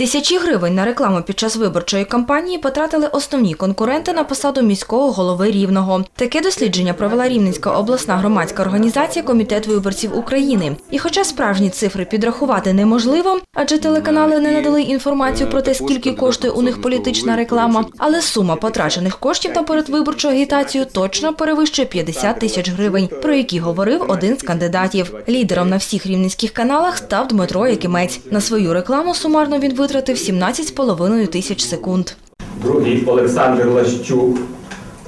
Тисячі гривень на рекламу під час виборчої кампанії потратили основні конкуренти на посаду міського голови Рівного. Таке дослідження провела Рівненська обласна громадська організація Комітет виборців України. І хоча справжні цифри підрахувати неможливо, адже телеканали не надали інформацію про те, скільки коштує у них політична реклама, але сума потрачених коштів на передвиборчу агітацію точно перевищує 50 тисяч гривень, про які говорив один з кандидатів. Лідером на всіх рівненських каналах став Дмитро Якимець. На свою рекламу сумарно він витратив 17,5 тисяч секунд. Другий Олександр Лащук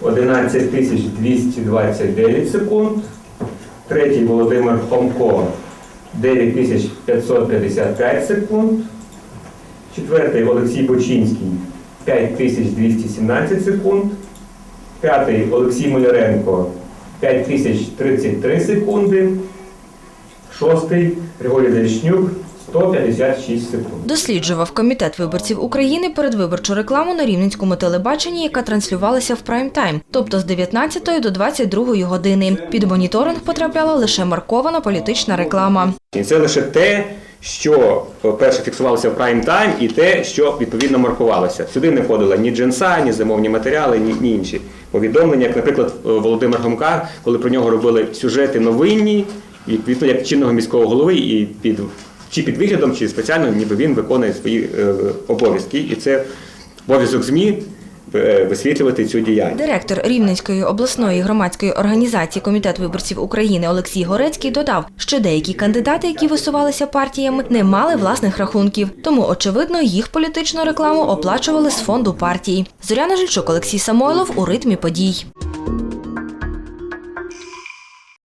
11 тисяч 229 секунд. Третій Володимир Хомко 9 тисяч 555 секунд. Четвертий Олексій Бочинський 5 тисяч 217 секунд. П'ятий Олексій Маляренко 5 тисяч 33 секунди. Шостий Григорій Дерещнюк 156 секунд. Досліджував комітет виборців України передвиборчу рекламу на рівненському телебаченні, яка транслювалася в прайм-тайм, тобто з 19 до 22 години. Під моніторинг потрапляла лише маркована політична реклама. І це лише те, що перше фіксувалося в прайм-тайм, і те, що відповідно маркувалося. Сюди не входило ні джинса, ні замовні матеріали, ні, ні інші повідомлення. Як, наприклад, Володимир Гомка, коли про нього робили сюжети новинні, і, відповідно як чинного міського голови, і під чи під виглядом, чи спеціально, ніби він виконує свої е, обов'язки. І це обов'язок ЗМІ е, висвітлювати цю діяльність. Директор Рівненської обласної громадської організації Комітет виборців України Олексій Горецький додав, що деякі кандидати, які висувалися партіями, не мали власних рахунків, тому очевидно їх політичну рекламу оплачували з фонду партії. Зоряна Жильчук, Олексій Самойлов у ритмі подій.